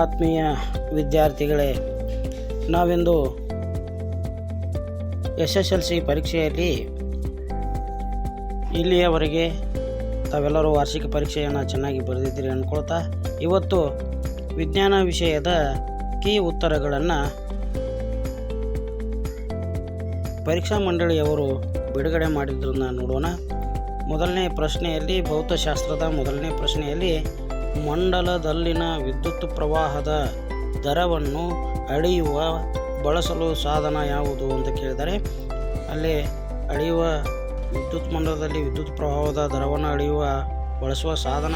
ಆತ್ಮೀಯ ವಿದ್ಯಾರ್ಥಿಗಳೇ, ನಾವಿಂದು ಎಸ್ ಎಸ್ ಎಲ್ ಸಿ ಪರೀಕ್ಷೆಯಲ್ಲಿ ಇಲ್ಲಿಯವರೆಗೆ ತಾವೆಲ್ಲರೂ ವಾರ್ಷಿಕ ಪರೀಕ್ಷೆಯನ್ನು ಚೆನ್ನಾಗಿ ಬರೆದಿದ್ದೀರಿ ಅಂದ್ಕೊಳ್ತಾ, ಇವತ್ತು ವಿಜ್ಞಾನ ವಿಷಯದ ಕೀ ಉತ್ತರಗಳನ್ನು ಪರೀಕ್ಷಾ ಮಂಡಳಿಯವರು ಬಿಡುಗಡೆ ಮಾಡಿದ್ದನ್ನು ನೋಡೋಣ. ಮೊದಲನೇ ಪ್ರಶ್ನೆಯಲ್ಲಿ, ಭೌತಶಾಸ್ತ್ರದ ಮೊದಲನೇ ಪ್ರಶ್ನೆಯಲ್ಲಿ, ಮಂಡಲದಲ್ಲಿನ ವಿದ್ಯುತ್ ಪ್ರವಾಹದ ದರವನ್ನು ಅಳೆಯುವ, ಬಳಸಲು ಸಾಧನ ಯಾವುದು ಅಂತ ಕೇಳಿದರೆ, ಅಲ್ಲಿ ಅಳೆಯುವ ವಿದ್ಯುತ್ ಮಂಡಲದಲ್ಲಿ ವಿದ್ಯುತ್ ಪ್ರವಾಹದ ದರವನ್ನು ಅಳೆಯುವ, ಬಳಸುವ ಸಾಧನ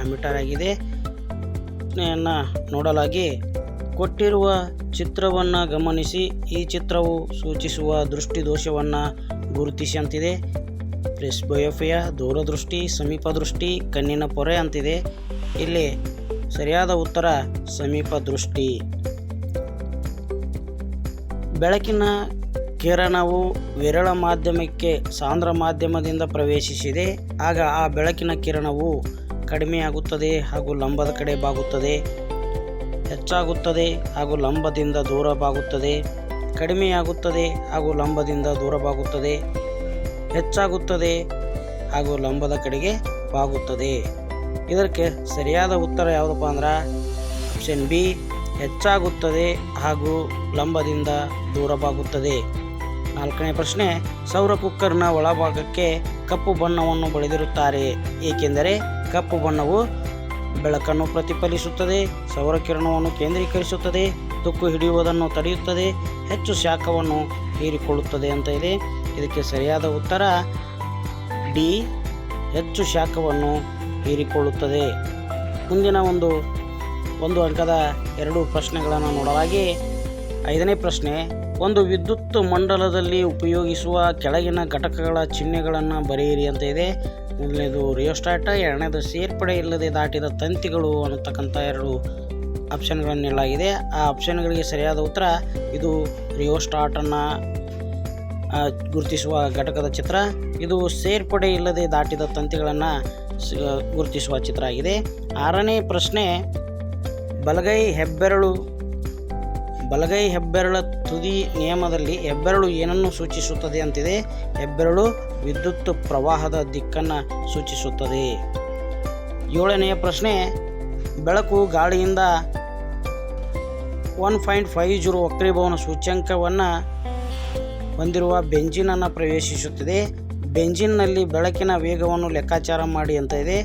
ಆಮಿಟರ್ ಆಗಿದೆ. ಪ್ರಶ್ನೆಯನ್ನು ನೋಡಲಾಗಿ ಕೊಟ್ಟಿರುವ ಚಿತ್ರವನ್ನು ಗಮನಿಸಿ, ಈ ಚಿತ್ರವು ಸೂಚಿಸುವ ದೃಷ್ಟಿದೋಷವನ್ನು ಗುರುತಿಸಿ ಅಂತಿದೆ ಪ್ರೆಸ್ಬಯೋಫಿಯ ದೂರದೃಷ್ಟಿ ಸಮೀಪ ದೃಷ್ಟಿ ಕಣ್ಣಿನ ಪೊರೆ ಅಂತಿದೆ. ಇಲ್ಲಿ ಸರಿಯಾದ ಉತ್ತರ ಸಮೀಪ ದೃಷ್ಟಿ ಬೆಳಕಿನ ಕಿರಣವು ವಿರಳ ಮಾಧ್ಯಮಕ್ಕೆ ಸಾಂದ್ರ ಮಾಧ್ಯಮದಿಂದ ಪ್ರವೇಶಿಸಿದೆ. ಆಗ ಆ ಬೆಳಕಿನ ಕಿರಣವು ಕಡಿಮೆಯಾಗುತ್ತದೆ ಹಾಗೂ ಲಂಬದ ಕಡೆ ಬಾಗುತ್ತದೆ. ಹೆಚ್ಚಾಗುತ್ತದೆ ಹಾಗೂ ಲಂಬದಿಂದ ದೂರವಾಗುತ್ತದೆ ಕಡಿಮೆಯಾಗುತ್ತದೆ ಹಾಗೂ ಲಂಬದಿಂದ ದೂರವಾಗುತ್ತದೆ ಹೆಚ್ಚಾಗುತ್ತದೆ ಹಾಗೂ ಲಂಬದ ಕಡೆಗೆ ಬಾಗುತ್ತದೆ. ಇದಕ್ಕೆ ಸರಿಯಾದ ಉತ್ತರ ಯಾವುದಪ್ಪ ಅಂದ್ರೆ ಆಪ್ಷನ್ ಬಿ ಹೆಚ್ಚಾಗುತ್ತದೆ ಹಾಗೂ ಲಂಬದಿಂದ ದೂರವಾಗುತ್ತದೆ ನಾಲ್ಕನೇ ಪ್ರಶ್ನೆ, ಸೌರ ಕುಕ್ಕರ್ನ ಒಳಭಾಗಕ್ಕೆ ಕಪ್ಪು ಬಣ್ಣವನ್ನು ಬಳಿದಿರುತ್ತಾರೆ, ಏಕೆಂದರೆ ಕಪ್ಪು ಬಣ್ಣವು ಬೆಳಕನ್ನು ಪ್ರತಿಫಲಿಸುತ್ತದೆ, ಸೌರ ಕಿರಣವನ್ನು ಕೇಂದ್ರೀಕರಿಸುತ್ತದೆ, ತುಕ್ಕು ಹಿಡಿಯುವುದನ್ನು ತಡೆಯುತ್ತದೆ, ಹೆಚ್ಚು ಶಾಖವನ್ನು ಹೀರಿಕೊಳ್ಳುತ್ತದೆ ಅಂತ ಇದೆ. ಇದಕ್ಕೆ ಸರಿಯಾದ ಉತ್ತರ ಡಿ, ಹೆಚ್ಚು ಶಾಖವನ್ನು ಹೀರಿಕೊಳ್ಳುತ್ತದೆ. ಮುಂದಿನ ಒಂದು ಒಂದು ಅಂಕದ ಎರಡು ಪ್ರಶ್ನೆಗಳನ್ನು ನೋಡಲಾಗಿ ಐದನೇ ಪ್ರಶ್ನೆ, ಒಂದು ವಿದ್ಯುತ್ ಮಂಡಲದಲ್ಲಿ ಉಪಯೋಗಿಸುವ ಕೆಳಗಿನ ಘಟಕಗಳ ಚಿಹ್ನೆಗಳನ್ನು ಬರೆಯಿರಿ ಅಂತ ಇದೆ. ಮೊದಲನೇದು ರಿಯೋಸ್ಟಾಟ ಎರಡನೇದು ಸೇರ್ಪಡೆ ಇಲ್ಲದೆ ದಾಟಿದ ತಂತಿಗಳು ಅನ್ನತಕ್ಕಂಥ ಎರಡು ಆಪ್ಷನ್ಗಳನ್ನು ನೀಡಲಾಗಿದೆ. ಆ ಆಪ್ಷನ್ಗಳಿಗೆ ಸರಿಯಾದ ಉತ್ತರ ಇದು ರಿಯೋಸ್ಟಾಟನ್ನು ಗುರುತಿಸುವ ಘಟಕದ ಚಿತ್ರ. ಇದು ಸೇರ್ಪಡೆ ಇಲ್ಲದೆ ದಾಟಿದ ತಂತಿಗಳನ್ನು ಗುರುತಿಸುವ ಚಿತ್ರ ಆಗಿದೆ. ಆರನೇ ಪ್ರಶ್ನೆ, ಬಲಗೈ ಹೆಬ್ಬೆರಳು ಬಲಗೈ ಹೆಬ್ಬೆರಳ ತುದಿ ನಿಯಮದಲ್ಲಿ ಹೆಬ್ಬೆರಳು ಏನನ್ನು ಸೂಚಿಸುತ್ತದೆ ಅಂತಿದೆ? ಹೆಬ್ಬೆರಳು ವಿದ್ಯುತ್ ಪ್ರವಾಹದ ದಿಕ್ಕನ್ನು ಸೂಚಿಸುತ್ತದೆ. ಏಳನೆಯ ಪ್ರಶ್ನೆ, ಬೆಳಕು ಗಾಳಿಯಿಂದ ಒನ್ ಪಾಯಿಂಟ್ ಫೈವ್ ಜೀರೋ ವಕ್ರೀಭವನ ಸೂಚ್ಯಂಕವನ್ನು ಹೊಂದಿರುವ ಬೆಂಜಿನನ್ನು ಪ್ರವೇಶಿಸುತ್ತದೆ. ಬೆಂಜಿನ್ನಲ್ಲಿ ಬೆಳಕಿನ ವೇಗವನ್ನು ಲೆಕ್ಕಾಚಾರ ಮಾಡಿ ಅಂತ ಇದೆ.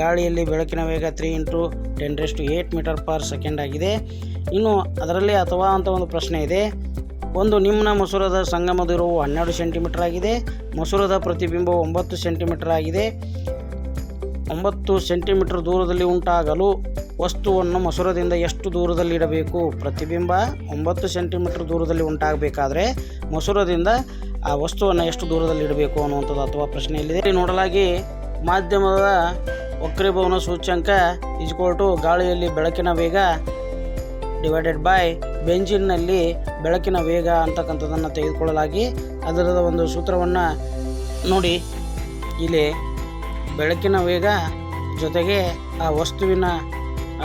ಗಾಳಿಯಲ್ಲಿ ಬೆಳಕಿನ ವೇಗ three into ten raised eight metre per second ಆಗಿದೆ. ಇನ್ನು ಅದರಲ್ಲಿ ಅಥವಾ ಅಂತ ಒಂದು ಪ್ರಶ್ನೆ ಇದೆ. ಒಂದು ನಿಮ್ನ ಮಸೂರದ ಸಂಗಮ ದೂರವು ಹನ್ನೆರಡು ಸೆಂಟಿಮೀಟರ್ ಆಗಿದೆ. ಮಸೂರದ ಪ್ರತಿಬಿಂಬವು ಒಂಬತ್ತು ಸೆಂಟಿಮೀಟರ್ ಆಗಿದೆ. ಒಂಬತ್ತು ಸೆಂಟಿಮೀಟರ್ ದೂರದಲ್ಲಿ ಉಂಟಾಗಲು ವಸ್ತುವನ್ನು ಮಸೂರದಿಂದ ಎಷ್ಟು ದೂರದಲ್ಲಿ ಇಡಬೇಕು? ಪ್ರತಿಬಿಂಬ ಒಂಬತ್ತು ಸೆಂಟಿಮೀಟರ್ ದೂರದಲ್ಲಿ ಉಂಟಾಗಬೇಕಾದ್ರೆ ಮಸೂರದಿಂದ ಆ ವಸ್ತುವನ್ನು ಎಷ್ಟು ದೂರದಲ್ಲಿ ಇಡಬೇಕು ಅನ್ನುವಂಥದ್ದು ಅಥವಾ ಪ್ರಶ್ನೆಯಲ್ಲಿದೆ. ಇಲ್ಲಿ ನೋಡಲಾಗಿ ಮಾಧ್ಯಮದ ವಕ್ರೀಭವನ ಸೂಚ್ಯಂಕ ಇಜ್ಕೋಲ್ ಟು ಗಾಳಿಯಲ್ಲಿ ಬೆಳಕಿನ ವೇಗ ಡಿವೈಡೆಡ್ ಬೈ ಬೆಂಜಿನ್ನಲ್ಲಿ ಬೆಳಕಿನ ವೇಗ ಅಂತಕ್ಕಂಥದ್ದನ್ನು ತೆಗೆದುಕೊಳ್ಳಲಾಗಿ ಅದರದ ಒಂದು ಸೂತ್ರವನ್ನು ನೋಡಿ. ಇಲ್ಲಿ ಬೆಳಕಿನ ವೇಗ ಜೊತೆಗೆ ಆ ವಸ್ತುವಿನ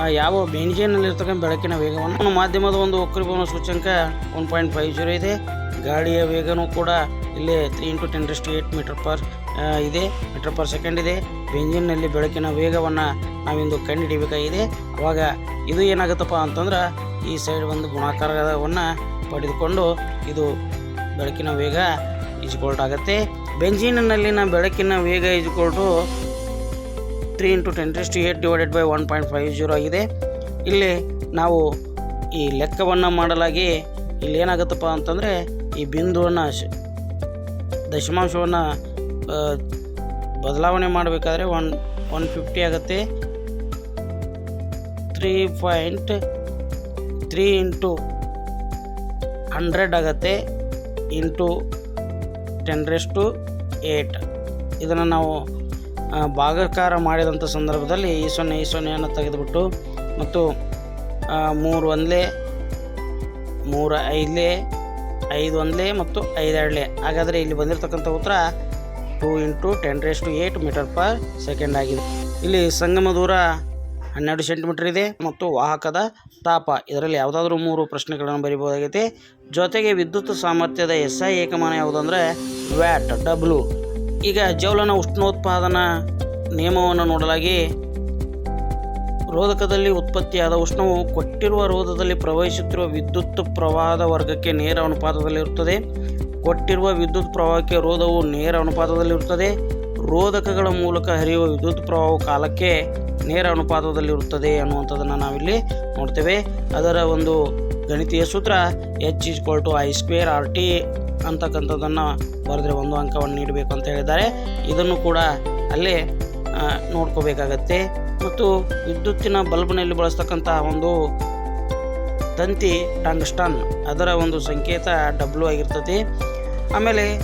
ಯಾವ ಬೆಂಜಿನಲ್ಲಿರ್ತಕ್ಕಂಥ ಬೆಳಕಿನ ವೇಗವನ್ನು ಮಾಧ್ಯಮದ ಒಂದು ವಕ್ರೀಭವನ ಸೂಚ್ಯಂಕ ಒನ್ ಪಾಯಿಂಟ್ ಫೈವ್ ಜೀರೋ ಇದೆ. ಗಾಳಿಯ ವೇಗನೂ ಕೂಡ ಇಲ್ಲಿ three into ten raised eight metre per ಇದೆ ಮೀಟರ್ ಪರ್ ಸೆಕೆಂಡ್ ಇದೆ. ಬೆಂಜಿನ್ನಲ್ಲಿ ಬೆಳಕಿನ ವೇಗವನ್ನು ನಾವಿಂದು ಕಂಡುಹಿಡಿಬೇಕಾಗಿದೆ. ಅವಾಗ ಇದು ಏನಾಗುತ್ತಪ್ಪ ಅಂತಂದ್ರೆ ಈ ಸೈಡ್ ಒಂದು ಗುಣಾಕಾರವನ್ನು ಪಡೆದುಕೊಂಡು ಇದು ಬೆಳಕಿನ ವೇಗ ಈಜ್ಕೊಲ್ಟ್ ಆಗುತ್ತೆ. ಬೆಂಜಿನಲ್ಲಿನ ಬೆಳಕಿನ ವೇಗ is equal to three into ten raised eight divided by one point five zero ಆಗಿದೆ. ಇಲ್ಲಿ ನಾವು ಈ ಲೆಕ್ಕವನ್ನು ಮಾಡಲಾಗಿ ಇಲ್ಲಿ ಏನಾಗುತ್ತಪ್ಪ ಅಂತಂದರೆ ಈ ಬಿಂದುವನ್ನು ದಶಮಾಂಶವನ್ನು ಬದಲಾವಣೆ ಮಾಡಬೇಕಾದ್ರೆ ಒನ್ ಒನ್ ಫಿಫ್ಟಿ ಆಗುತ್ತೆ. Three point three into hundred ಆಗುತ್ತೆ. Into ten raised eight. ಇದನ್ನು ನಾವು ಭಾಗಕಾರ ಮಾಡಿದಂಥ ಸಂದರ್ಭದಲ್ಲಿ ಈ ಸೊನ್ನೆ, ಈ ಸೊನ್ನೆಯನ್ನು ತೆಗೆದುಬಿಟ್ಟು ಮತ್ತು ಮೂರು ಒಂದಲೇ, ಮೂರು ಐದಲೇ ಐದು ಒಂದಲೇ ಮತ್ತು ಐದು ಎರಡಲೇ ಹಾಗಾದರೆ ಇಲ್ಲಿ ಬಂದಿರತಕ್ಕಂಥ ಉತ್ತರ two into ten raised to eight metre per second ಆಗಿದೆ. ಇಲ್ಲಿ ಸಂಗಮ ದೂರ ಹನ್ನೆರಡು ಸೆಂಟಿಮೀಟರ್ ಇದೆ ಮತ್ತು ವಾಹಕದ ತಾಪ. ಇದರಲ್ಲಿ ಯಾವುದಾದ್ರೂ ಮೂರು ಪ್ರಶ್ನೆಗಳನ್ನು ಬರೀಬೋದಾಗೈತೆ ಜೊತೆಗೆ ವಿದ್ಯುತ್ ಸಾಮರ್ಥ್ಯದ ಎಸ್ ಐ ಏಕಮಾನ ಯಾವುದಂದರೆ ವ್ಯಾಟ್ ಡಬ್ಲ್ಯೂ. ಈಗ ಜೌಲನ ಉಷ್ಣೋತ್ಪಾದನಾ ನಿಯಮವನ್ನು ನೋಡಲಾಗಿ ರೋಧಕದಲ್ಲಿ ಉತ್ಪತ್ತಿಯಾದ ಉಷ್ಣವು ಕೊಟ್ಟಿರುವ ರೋಧದಲ್ಲಿ ಪ್ರವಹಿಸುತ್ತಿರುವ ವಿದ್ಯುತ್ ಪ್ರವಾಹದ ವರ್ಗಕ್ಕೆ ನೇರ ಅನುಪಾತದಲ್ಲಿರುತ್ತದೆ. ಕೊಟ್ಟಿರುವ ವಿದ್ಯುತ್ ಪ್ರವಾಹಕ್ಕೆ ರೋಧವು ನೇರ ಅನುಪಾತದಲ್ಲಿರುತ್ತದೆ. ರೋಧಕಗಳ ಮೂಲಕ ಹರಿಯುವ ವಿದ್ಯುತ್ ಪ್ರವಾಹವು ಕಾಲಕ್ಕೆ ನೇರ ಅನುಪಾತದಲ್ಲಿರುತ್ತದೆ ಅನ್ನುವಂಥದ್ದನ್ನು ನಾವಿಲ್ಲಿ ನೋಡ್ತೇವೆ. ಅದರ ಒಂದು ಗಣಿತೀಯ ಸೂತ್ರ H is to I square R T ಅಂತಕ್ಕಂಥದ್ದನ್ನು ಬರೆದ್ರೆ ಒಂದು ಅಂಕವನ್ನು ನೀಡಬೇಕು ಅಂತ ಹೇಳಿದ್ದಾರೆ. ಇದನ್ನು ಕೂಡ ಅಲ್ಲಿ ನೋಡ್ಕೋಬೇಕಾಗತ್ತೆ. ಮತ್ತು ವಿದ್ಯುತ್ತಿನ ಬಲ್ಬ್ನಲ್ಲಿ ಬಳಸ್ತಕ್ಕಂತಹ ಒಂದು ತಂತಿ ಟಂಗ್ಸ್ಟನ್. ಅದರ ಒಂದು ಸಂಕೇತ ಡಬ್ಲ್ಯೂ ಆಗಿರ್ತದೆ. ಆಮೇಲೆ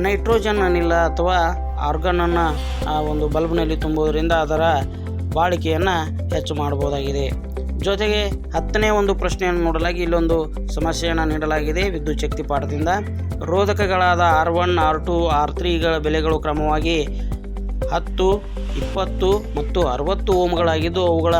ನೈಟ್ರೋಜನ್ ಅನಿಲ ಅಥವಾ ಆರ್ಗನನ್ನು, ಆ, ಒಂದು ಬಲ್ಬ್ನಲ್ಲಿ ತುಂಬೋದರಿಂದ ಅದರ ಬಾಳಿಕೆಯನ್ನು ಹೆಚ್ಚು ಮಾಡಬಹುದಾಗಿದೆ ಜೊತೆಗೆ ಹತ್ತನೇ ಒಂದು ಪ್ರಶ್ನೆಯನ್ನು ನೋಡಲಾಗಿ ಇಲ್ಲೊಂದು ಸಮಸ್ಯೆಯನ್ನು ನೀಡಲಾಗಿದೆ ವಿದ್ಯುತ್ ಶಕ್ತಿ ಪಾಠದಿಂದ. ರೋಧಕಗಳಾದ R one R two R ತ್ರೀಗಳ ಬೆಲೆಗಳು ಕ್ರಮವಾಗಿ ಹತ್ತು ಇಪ್ಪತ್ತು ಮತ್ತು ಅರವತ್ತು ಓಮ್ಗಳಾಗಿದ್ದು ಅವುಗಳ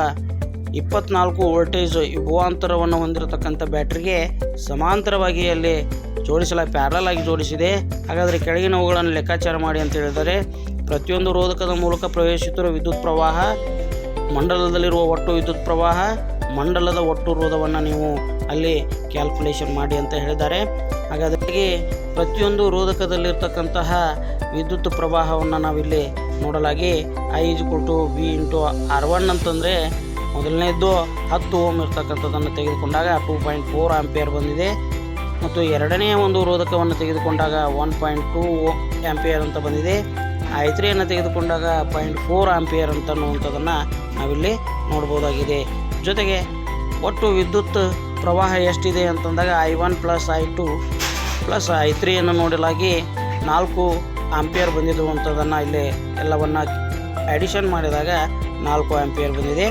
ಇಪ್ಪತ್ನಾಲ್ಕು ವೋಲ್ಟೇಜ್ ವಿಭವಾಂತರವನ್ನು ಹೊಂದಿರತಕ್ಕಂಥ ಬ್ಯಾಟ್ರಿಗೆ ಸಮಾಂತರವಾಗಿ ಅಲ್ಲಿ ಜೋಡಿಸಲ ಪ್ಯಾರಲ್ ಆಗಿ ಜೋಡಿಸಿದೆ. ಹಾಗಾದರೆ ಕೆಳಗಿನವುಗಳನ್ನು ಲೆಕ್ಕಾಚಾರ ಮಾಡಿ ಅಂತ ಹೇಳಿದರೆ, ಪ್ರತಿಯೊಂದು ರೋಧಕದ ಮೂಲಕ ಪ್ರವೇಶಿಸುತ್ತಿರುವ ವಿದ್ಯುತ್ ಪ್ರವಾಹ, ಮಂಡಲದಲ್ಲಿರುವ ಒಟ್ಟು ವಿದ್ಯುತ್ ಪ್ರವಾಹ, ಮಂಡಲದ ಒಟ್ಟು ರೋಧವನ್ನು ನೀವು ಅಲ್ಲಿ ಕ್ಯಾಲ್ಕುಲೇಷನ್ ಮಾಡಿ ಅಂತ ಹೇಳಿದ್ದಾರೆ. ಹಾಗಾದರೆ ಪ್ರತಿಯೊಂದು ರೋಧಕದಲ್ಲಿರ್ತಕ್ಕಂತಹ ವಿದ್ಯುತ್ ಪ್ರವಾಹವನ್ನು ನಾವಿಲ್ಲಿ ನೋಡಲಾಗಿ I is to B into R one ಅಂತಂದರೆ ಮೊದಲನೇದ್ದು ಹತ್ತು ಓಮ್ ಇರ್ತಕ್ಕಂಥದ್ದನ್ನು ತೆಗೆದುಕೊಂಡಾಗ ಟೂ ಪಾಯಿಂಟ್ ಫೋರ್ ಆಂಪಿಯರ್ ಬಂದಿದೆ. ಮತ್ತು ಎರಡನೇ ಒಂದು ರೋಧಕವನ್ನು ತೆಗೆದುಕೊಂಡಾಗ ಒನ್ ಪಾಯಿಂಟ್ ಟೂ ಆಂಪಿಯರ್ ಅಂತ ಬಂದಿದೆ. ಐ ತ್ರೀಯನ್ನು ತೆಗೆದುಕೊಂಡಾಗ ಪಾಯಿಂಟ್ ಫೋರ್ ಆಂಪಿಯರ್ ಅಂತ ಅನ್ನುವಂಥದ್ದನ್ನು ನಾವಿಲ್ಲಿ ನೋಡ್ಬೋದಾಗಿದೆ. ಜೊತೆಗೆ ಒಟ್ಟು ವಿದ್ಯುತ್ ಪ್ರವಾಹ ಎಷ್ಟಿದೆ ಅಂತಂದಾಗ I one plus I two plus I ತ್ರೀಯನ್ನು ನೋಡಲಾಗಿ ನಾಲ್ಕು ಆಂಪಿಯರ್ ಬಂದಿದ್ದು ಇಲ್ಲಿ ಎಲ್ಲವನ್ನು ಅಡಿಷನ್ ಮಾಡಿದಾಗ ನಾಲ್ಕು ಆಂಪಿಯರ್ ಬಂದಿದೆ.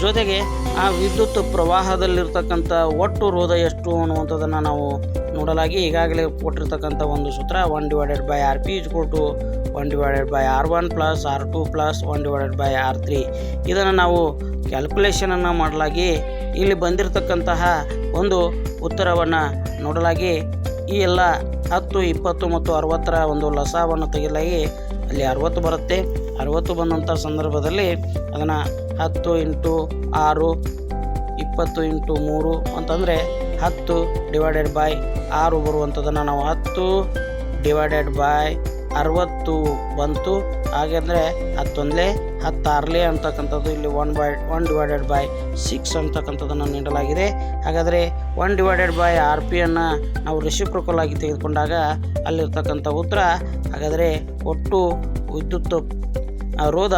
ಜೊತೆಗೆ ಆ ವಿದ್ಯುತ್ ಪ್ರವಾಹದಲ್ಲಿರ್ತಕ್ಕಂಥ ಒಟ್ಟು ರೋಧ ಎಷ್ಟು ಅನ್ನುವಂಥದ್ದನ್ನು ನಾವು ನೋಡಲಾಗಿ ಈಗಾಗಲೇ ಕೊಟ್ಟಿರ್ತಕ್ಕಂಥ ಒಂದು ಸೂತ್ರ one divided by R P is to one divided by R one plus R two plus one divided by R three ಇದನ್ನು ನಾವು ಕ್ಯಾಲ್ಕುಲೇಷನನ್ನು ಮಾಡಲಾಗಿ ಇಲ್ಲಿ ಬಂದಿರತಕ್ಕಂತಹ ಒಂದು ಉತ್ತರವನ್ನು ನೋಡಲಾಗಿ ಈ ಎಲ್ಲ ಹತ್ತು, ಇಪ್ಪತ್ತು ಮತ್ತು ಅರವತ್ತರ ಒಂದು ಲಸಾವನ್ನು ತೆಗೆಯಲಾಗಿ ಅಲ್ಲಿ ಅರವತ್ತು ಬರುತ್ತೆ. ಅರವತ್ತು ಬಂದಂಥ ಸಂದರ್ಭದಲ್ಲಿ ಅದನ್ನು ಹತ್ತು ಇಂಟು ಆರು, ಇಪ್ಪತ್ತು ಇಂಟು ಮೂರು ಅಂತಂದರೆ ಹತ್ತು ಡಿವೈಡೆಡ್ ಬೈ ಆರು ಬರುವಂಥದ್ದನ್ನು ನಾವು ಹತ್ತು ಡಿವೈಡೆಡ್ ಬೈ ಅರವತ್ತು ಬಂತು. ಹಾಗೆಂದರೆ ಹತ್ತೊಂದಲೇ, ಹತ್ತಾರಲೇ ಅಂತಕ್ಕಂಥದ್ದು ಇಲ್ಲಿ one by one divided by six ಅಂತಕ್ಕಂಥದ್ದನ್ನು ನೀಡಲಾಗಿದೆ. ಹಾಗಾದರೆ ಒನ್ ಡಿವೈಡೆಡ್ ಬೈ ಆರ್ ಪಿಯನ್ನು ನಾವು ರಿಶಿಪ್ರಕಲ್ ಆಗಿ ತೆಗೆದುಕೊಂಡಾಗ ಅಲ್ಲಿರ್ತಕ್ಕಂಥ ಉತ್ತರ, ಹಾಗಾದರೆ ಒಟ್ಟು ವಿದ್ಯುತ್ ರೋಧ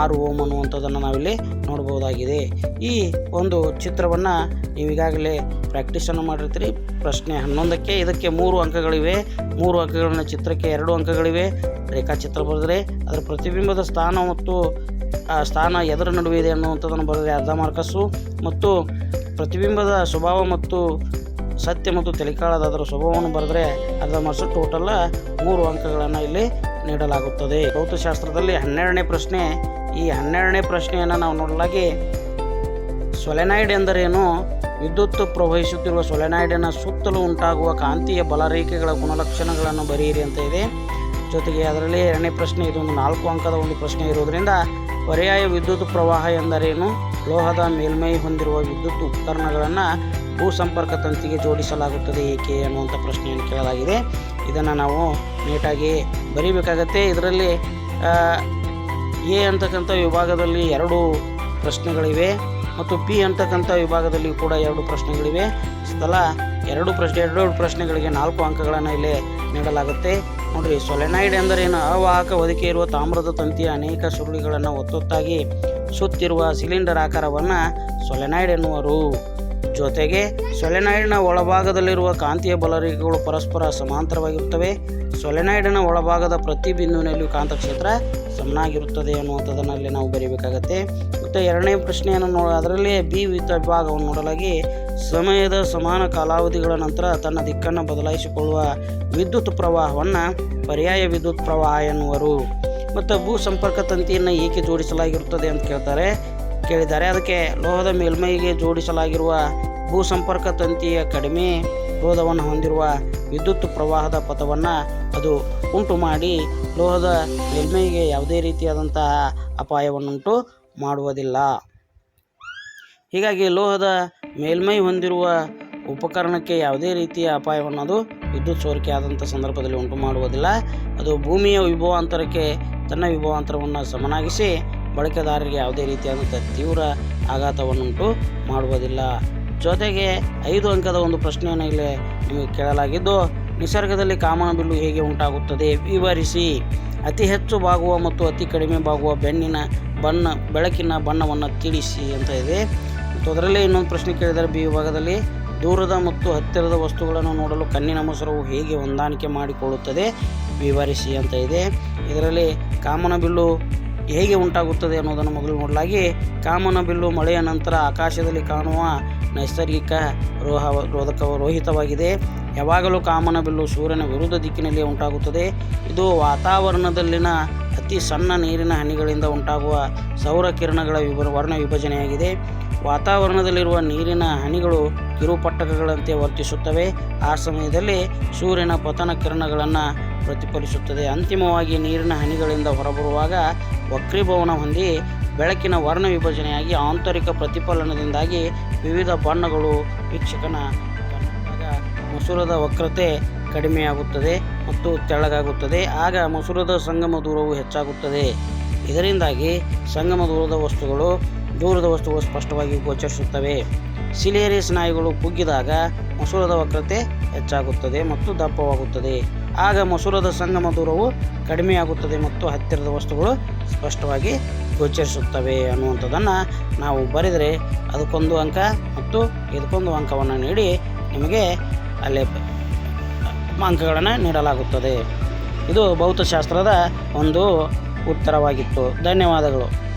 ಆರು ಓಮ್ ಅನ್ನುವಂಥದ್ದನ್ನು ನಾವಿಲ್ಲಿ ನೋಡ್ಬೋದಾಗಿದೆ ಈ ಒಂದು ಚಿತ್ರವನ್ನು ನೀವು ಈಗಾಗಲೇ ಪ್ರಾಕ್ಟೀಸನ್ನು ಮಾಡಿರ್ತೀರಿ. ಪ್ರಶ್ನೆ ಹನ್ನೊಂದಕ್ಕೆ ಇದಕ್ಕೆ ಮೂರು ಅಂಕಗಳಿವೆ. ಮೂರು ಅಂಕಗಳನ್ನ ಚಿತ್ರಕ್ಕೆ ಎರಡು ಅಂಕಗಳಿವೆ. ರೇಖಾಚಿತ್ರ ಬರೆದರೆ ಅದರ ಪ್ರತಿಬಿಂಬದ ಸ್ಥಾನ ಮತ್ತು, ಆ, ಸ್ಥಾನ ಎದರ ನಡುವೆ ಇದೆ ಅನ್ನುವಂಥದ್ದನ್ನು ಬರೆದರೆ ಅರ್ಧ ಮಾರ್ಕಸ್ಸು. ಮತ್ತು ಪ್ರತಿಬಿಂಬದ ಸ್ವಭಾವ ಮತ್ತು ಸತ್ಯ ಮತ್ತು ತೆಲಿಕಾಳದ ಅದರ ಸ್ವಭಾವವನ್ನು ಬರೆದರೆ ಅರ್ಧ ಮಾರ್ಕ್ಸು ಟೋಟಲ್ ಮೂರು ಅಂಕಗಳನ್ನು ಇಲ್ಲಿ ನೀಡಲಾಗುತ್ತದೆ. ಭೌತಶಾಸ್ತ್ರದಲ್ಲಿ ಹನ್ನೆರಡನೇ ಪ್ರಶ್ನೆ ಈ ಹನ್ನೆರಡನೇ ಪ್ರಶ್ನೆಯನ್ನು ನಾವು ನೋಡಲಾಗಿ ಸೊಲೆನಾಯ್ಡ್ ಎಂದರೇನು? ವಿದ್ಯುತ್ ಪ್ರವಹಿಸುತ್ತಿರುವ ಸೊಲೆನಾಯ್ಡಿನ ಸುತ್ತಲೂ ಉಂಟಾಗುವ ಕಾಂತೀಯ ಬಲರೇಖೆಗಳ ಗುಣಲಕ್ಷಣಗಳನ್ನು ಬರೆಯಿರಿ ಅಂತ ಇದೆ. ಜೊತೆಗೆ ಅದರಲ್ಲಿ ಎರಡನೇ ಪ್ರಶ್ನೆ, ಇದೊಂದು ನಾಲ್ಕು ಅಂಕದ ಒಂದು ಪ್ರಶ್ನೆ ಇರುವುದರಿಂದ ಪರ್ಯಾಯ ವಿದ್ಯುತ್ ಪ್ರವಾಹ ಎಂದರೇನು? ಲೋಹದ ಮೇಲ್ಮೈ ಹೊಂದಿರುವ ವಿದ್ಯುತ್ ಉಪಕರಣಗಳನ್ನು ಭೂ ಸಂಪರ್ಕ ತಂತಿಗೆ ಜೋಡಿಸಲಾಗುತ್ತದೆ ಏಕೆ ಅನ್ನುವಂಥ ಪ್ರಶ್ನೆಯನ್ನು ಕೇಳಲಾಗಿದೆ. ಇದನ್ನು ನಾವು ನೀಟಾಗಿ ಬರೀಬೇಕಾಗತ್ತೆ. ಇದರಲ್ಲಿ ಎ ಅಂತಕ್ಕಂಥ ವಿಭಾಗದಲ್ಲಿ ಎರಡು ಪ್ರಶ್ನೆಗಳಿವೆ ಮತ್ತು ಪಿ ಅಂತಕ್ಕಂಥ ವಿಭಾಗದಲ್ಲಿ ಕೂಡ ಎರಡು ಪ್ರಶ್ನೆಗಳಿವೆ. ಸ್ಥಳ ಎರಡು ಪ್ರಶ್ನೆ, ಎರಡು ಎರಡು ಪ್ರಶ್ನೆಗಳಿಗೆ ನಾಲ್ಕು ಅಂಕಗಳನ್ನು ಇಲ್ಲಿ ನೀಡಲಾಗುತ್ತೆ. ನೋಡ್ರಿ, ಸೊಲೆನಾಯ್ಡ್ ಎಂದರೇನು ಅವಾಹಕ ಹೊದಿಕೆ ಇರುವ ತಾಮ್ರದ ತಂತಿಯ ಅನೇಕ ಸುರುಳಿಗಳನ್ನು ಒತ್ತೊತ್ತಾಗಿ ಸುತ್ತಿರುವ ಸಿಲಿಂಡರ್ ಆಕಾರವನ್ನು ಸೊಲೆನಾಯ್ಡ್ ಎನ್ನುವರು. ಜೊತೆಗೆ ಸೊಲೆನಾಯ್ಡ್ನ ಒಳಭಾಗದಲ್ಲಿರುವ ಕಾಂತೀಯ ಬಲರೇಖೆಗಳು ಪರಸ್ಪರ ಸಮಾಂತರವಾಗಿರುತ್ತವೆ. ಸೊಲೆನಾಯ್ಡ್ನ ಒಳಭಾಗದ ಪ್ರತಿ ಬಿಂದುವಿನಲ್ಲಿಯೂ ಕಾಂತಕ್ಷೇತ್ರ ಸಮನಾಗಿರುತ್ತದೆ ಅನ್ನುವಂಥದ್ದನ್ನು ಅಲ್ಲಿ ನಾವು ಬರೀಬೇಕಾಗತ್ತೆ. ಮತ್ತು ಎರಡನೇ ಪ್ರಶ್ನೆಯನ್ನು ನೋ ಅದರಲ್ಲಿ ಬಿ ವಿತ ವಿಭಾಗವನ್ನು ನೋಡಲಾಗಿ ಸಮಯದ ಸಮಾನ ಕಾಲಾವಧಿಗಳ ನಂತರ ತನ್ನ ದಿಕ್ಕನ್ನು ಬದಲಾಯಿಸಿಕೊಳ್ಳುವ ವಿದ್ಯುತ್ ಪ್ರವಾಹವನ್ನು ಪರ್ಯಾಯ ವಿದ್ಯುತ್ ಪ್ರವಾಹ ಎನ್ನುವರು. ಮತ್ತು ಭೂ ಸಂಪರ್ಕ ತಂತಿಯನ್ನು ಏಕೆ ಜೋಡಿಸಲಾಗಿರುತ್ತದೆ ಅಂತ ಕೇಳ್ತಾರೆ, ಕೇಳಿದ್ದಾರೆ. ಅದಕ್ಕೆ ಲೋಹದ ಮೇಲ್ಮೈಗೆ ಜೋಡಿಸಲಾಗಿರುವ ಭೂ ಸಂಪರ್ಕ ತಂತಿಯ ಕಡಿಮೆ ರೋಧವನ್ನು ಹೊಂದಿರುವ ವಿದ್ಯುತ್ ಪ್ರವಾಹದ ಪಥವನ್ನು ಅದು ಉಂಟು ಮಾಡಿ ಲೋಹದ ಮೇಲ್ಮೈಗೆ ಯಾವುದೇ ರೀತಿಯಾದಂತಹ ಅಪಾಯವನ್ನುಂಟು ಮಾಡುವುದಿಲ್ಲ. ಹೀಗಾಗಿ ಲೋಹದ ಮೇಲ್ಮೈ ಹೊಂದಿರುವ ಉಪಕರಣಕ್ಕೆ ಯಾವುದೇ ರೀತಿಯ ಅಪಾಯವನ್ನು ಅದು ವಿದ್ಯುತ್ ಸೋರಿಕೆ ಆದಂಥ ಸಂದರ್ಭದಲ್ಲಿ ಉಂಟು ಮಾಡುವುದಿಲ್ಲ. ಅದು ಭೂಮಿಯ ವಿಭವಾಂತರಕ್ಕೆ ತನ್ನ ವಿಭವಾಂತರವನ್ನು ಸಮನಾಗಿಸಿ ಬಳಕೆದಾರರಿಗೆ ಯಾವುದೇ ರೀತಿಯಾದಂಥ ತೀವ್ರ ಆಘಾತವನ್ನುಂಟು ಮಾಡುವುದಿಲ್ಲ. ಜೊತೆಗೆ ಐದು ಅಂಕದ ಒಂದು ಪ್ರಶ್ನೆಯನ್ನು ಇಲ್ಲಿ ನಿಮಗೆ ಕೇಳಲಾಗಿದ್ದು ನಿಸರ್ಗದಲ್ಲಿ ಕಾಮನಬಿಲ್ಲು ಹೇಗೆ ಉಂಟಾಗುತ್ತದೆ? ವಿವರಿಸಿ. ಅತಿ ಹೆಚ್ಚು ಬಾಗುವ ಮತ್ತು ಅತಿ ಕಡಿಮೆ ಬಾಗುವ ಬೆನ್ನಿನ ಬಣ್ಣ, ಬೆಳಕಿನ ಬಣ್ಣವನ್ನು ತಿಳಿಸಿ ಅಂತ ಇದೆ. ಮತ್ತು ಅದರಲ್ಲಿ ಇನ್ನೊಂದು ಪ್ರಶ್ನೆ ಕೇಳಿದರೆ ಬಿ ವಿಭಾಗದಲ್ಲಿ ದೂರದ ಮತ್ತು ಹತ್ತಿರದ ವಸ್ತುಗಳನ್ನು ನೋಡಲು ಕಣ್ಣಿನ ಮೊಸರವು ಹೇಗೆ ಹೊಂದಾಣಿಕೆ ಮಾಡಿಕೊಳ್ಳುತ್ತದೆ? ವಿವರಿಸಿ ಅಂತ ಇದೆ. ಇದರಲ್ಲಿ ಕಾಮನ ಬಿಲ್ಲು ಹೇಗೆ ಉಂಟಾಗುತ್ತದೆ ಅನ್ನೋದನ್ನು ಮೊದಲು ನೋಡಲಾಗಿ ಕಾಮನ ಬಿಲ್ಲು ಮಳೆಯ ನಂತರ ಆಕಾಶದಲ್ಲಿ ಕಾಣುವ ನೈಸರ್ಗಿಕ ರೋಹ ರೋಧಕ ರೋಹಿತವಾಗಿದೆ. ಯಾವಾಗಲೂ ಕಾಮನ ಬಿಲ್ಲು ಸೂರ್ಯನ ವಿರುದ್ಧ ದಿಕ್ಕಿನಲ್ಲಿ ಉಂಟಾಗುತ್ತದೆ. ಇದು ವಾತಾವರಣದಲ್ಲಿನ ಅತಿ ಸಣ್ಣ ನೀರಿನ ಹನಿಗಳಿಂದ ಉಂಟಾಗುವ ಸೌರ ಕಿರಣಗಳ ವಿಭ, ವರ್ಣ ವಿಭಜನೆಯಾಗಿದೆ. ವಾತಾವರಣದಲ್ಲಿರುವ ನೀರಿನ ಹನಿಗಳು ಕಿರುಪಟ್ಟಕಗಳಂತೆ ವರ್ತಿಸುತ್ತವೆ. ಆ ಸಮಯದಲ್ಲಿ ಸೂರ್ಯನ ಪತನ ಕಿರಣಗಳನ್ನು ಪ್ರತಿಫಲಿಸುತ್ತದೆ. ಅಂತಿಮವಾಗಿ ನೀರಿನ ಹನಿಗಳಿಂದ ಹೊರಬರುವಾಗ ವಕ್ರೀಭವನ ಹೊಂದಿ ಬೆಳಕಿನ ವರ್ಣ ವಿಭಜನೆಯಾಗಿ ಆಂತರಿಕ ಪ್ರತಿಫಲನದಿಂದಾಗಿ ವಿವಿಧ ಬಣ್ಣಗಳು ವೀಕ್ಷಕನ ಮಸೂರದ ವಕ್ರತೆ ಕಡಿಮೆಯಾಗುತ್ತದೆ ಮತ್ತು ತೆಳ್ಳಗಾಗುತ್ತದೆ. ಆಗ ಮಸೂರದ ಸಂಗಮ ದೂರವು ಹೆಚ್ಚಾಗುತ್ತದೆ. ಇದರಿಂದಾಗಿ ಸಂಗಮ ದೂರದ ವಸ್ತುಗಳು ದೂರದ ವಸ್ತುಗಳು ಸ್ಪಷ್ಟವಾಗಿ ಗೋಚರಿಸುತ್ತವೆ. ಸಿಲೇರಿ ಸ್ನಾಯುಗಳು ಕುಗ್ಗಿದಾಗ ಮಸೂರದ ವಕ್ರತೆ ಹೆಚ್ಚಾಗುತ್ತದೆ ಮತ್ತು ದಪ್ಪವಾಗುತ್ತದೆ. ಆಗ ಮಸೂರದ ಸಂಗಮ ದೂರವು ಕಡಿಮೆಯಾಗುತ್ತದೆ ಮತ್ತು ಹತ್ತಿರದ ವಸ್ತುಗಳು ಸ್ಪಷ್ಟವಾಗಿ ಗೋಚರಿಸುತ್ತವೆ ಅನ್ನುವಂಥದ್ದನ್ನು ನಾವು ಬರೆದರೆ ಅದಕ್ಕೊಂದು ಅಂಕ ಮತ್ತು ಇದಕ್ಕೊಂದು ಅಂಕವನ್ನು ನೀಡಿ ನಿಮಗೆ ಅಲ್ಲಿ ಅಂಕಗಳನ್ನು ನೀಡಲಾಗುತ್ತದೆ. ಇದು ಭೌತಶಾಸ್ತ್ರದ ಒಂದು ಉತ್ತರವಾಗಿತ್ತು. ಧನ್ಯವಾದಗಳು.